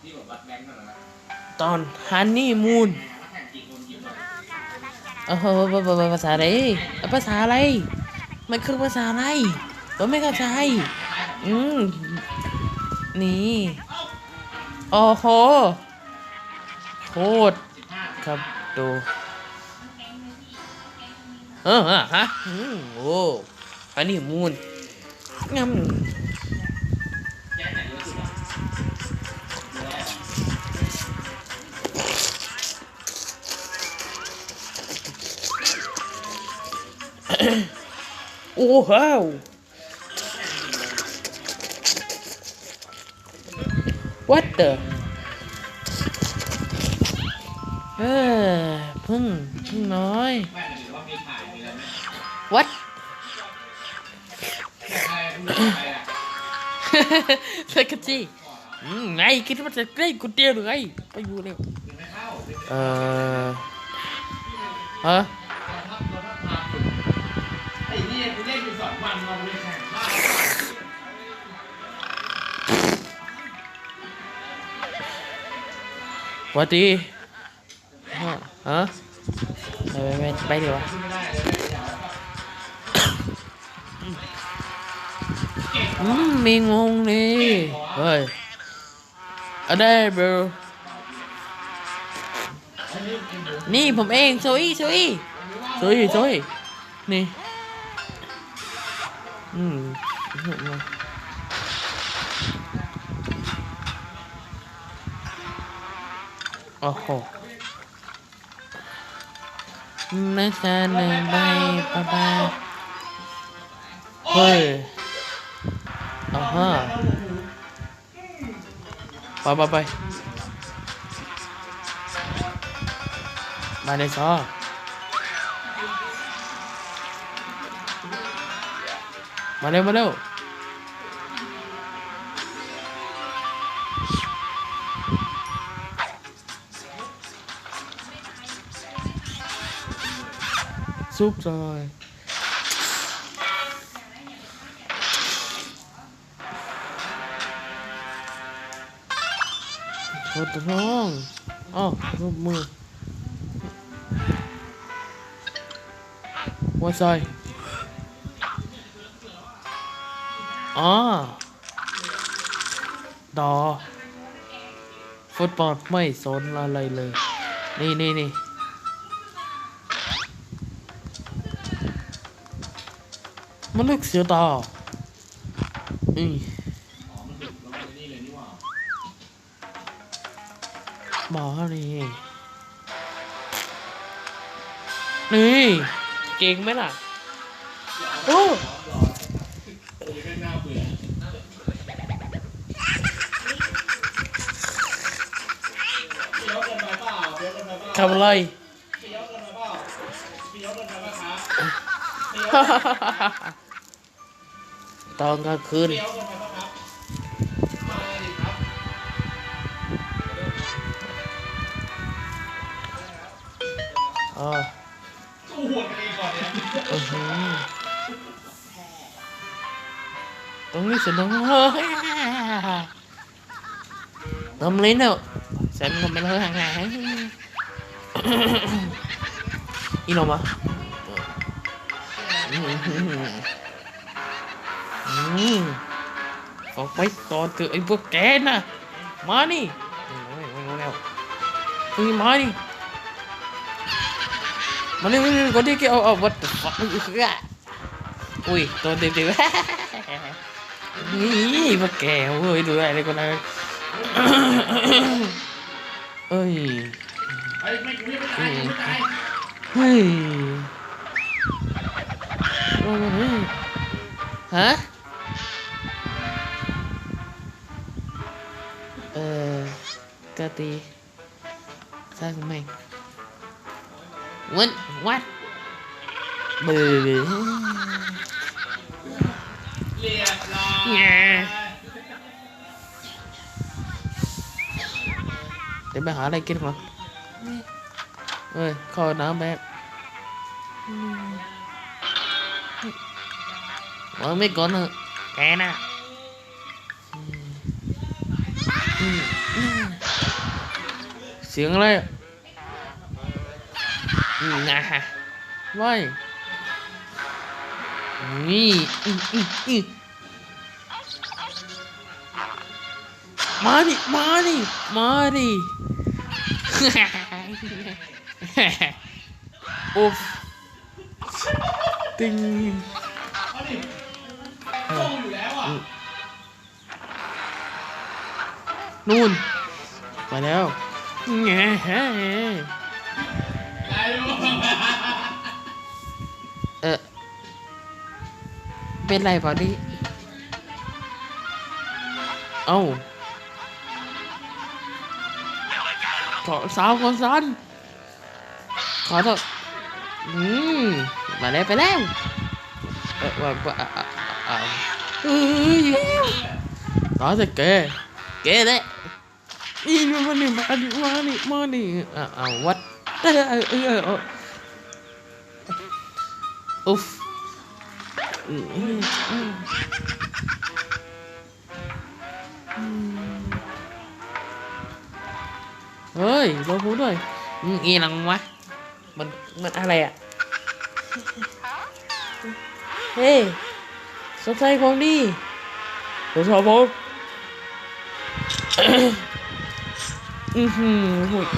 ที่แบบวัดแบงค์นั่นนะตอนฮันนี่มูนโอ้โหภาษาอะไรภาษาอะไร มันคือภาษาอะไรผมไม่เข้าใจอืมนี่โอ้โหโคตรครับดูเออฮะฮะอืมโอ้อันนี้มูนงำ อะไรไหม what ใครคุณใครอะเซกจีอืมไงคิดว่าจะใกล้กูเดียวหรือไงไปอยู่เร็วยังไม่เข้าเออฮะ วัดดีฮะฮะไปไปไปไปเดี๋ยววะไม่ได้เลยอืมมีงงนี่เฮ้ยอะได้เบลนี่ผมเองโซอี้โซอี้โซอี้โซอี้นี่อืม โอ้โหนักกาหนึ่งใบปะปาเฮ้ยอ่าฮะไปไปไปมาในซอมาเร็วมาเร็ว ซุปจอยโคตรท้องอ๋อรูปมือว่าใส่อ๋อดอ ฟุตบอลไม่สนอะไรเลย นี่นี่นี่ มันเลือกเสือต่ออืมอ๋อมันถึงลงไปนี่เลยนี่หว่าบอกเขานี่นี่เก่งไหมล่ะ โอ้จะเป็นหน้าเบื่อพี่ยกเกินไปเปล่าพี่ยกเกินไปเปล่าทำอะไรพี่ยกเกินไปเปล่าพี่ยกเกินไปเปล่าครับ ตอนกลางคืนพี่ยกเกินอ๋อสู้หัวกันเองก่อนเนี่ยอื้อหือตรงนี้สนุกเฮ้ยทำลิ้นเอาฉันก็ไม่เลิกห่างๆอีโนมา อืมอืมออกไปตอนเกิดไอ้พวกแกน่ะมานี่ไม่รู้แล้วนี่มานี่มานี่มานี่คนที่แกเอาเอา what the fuck อุ้ยตัวเต็มๆนี่พวกแกเว้ยดูอะไรกันนะเอ้ยเฮ้ยฮะ เออกะตีสร้างแม่งวันวัดเบื่อเรียบร้อ เสียงอะไรนะฮะไม่นี่มาดิ มาดิ มาดิโอุ๊บติง นู่น มาแล้วแง่ได้ดูเออเป็นไรเปล่าดิเอ้าขอสาวคนซ้อนขอโทษอืมมาแล้วไปแล้วเออว่าว่าอะอะอะเฮ้ยต่อจะเกเกเด้อี อีมานี่มานี่มานี่มานี่อะอะวัดเออเออเอออุ๊ฟเฮ้ยลงพูด้วยอืมีหลังวะมันมันอะไรอะ เฮ้ยสนใจของดีเดี๋ยผม อือหือโหด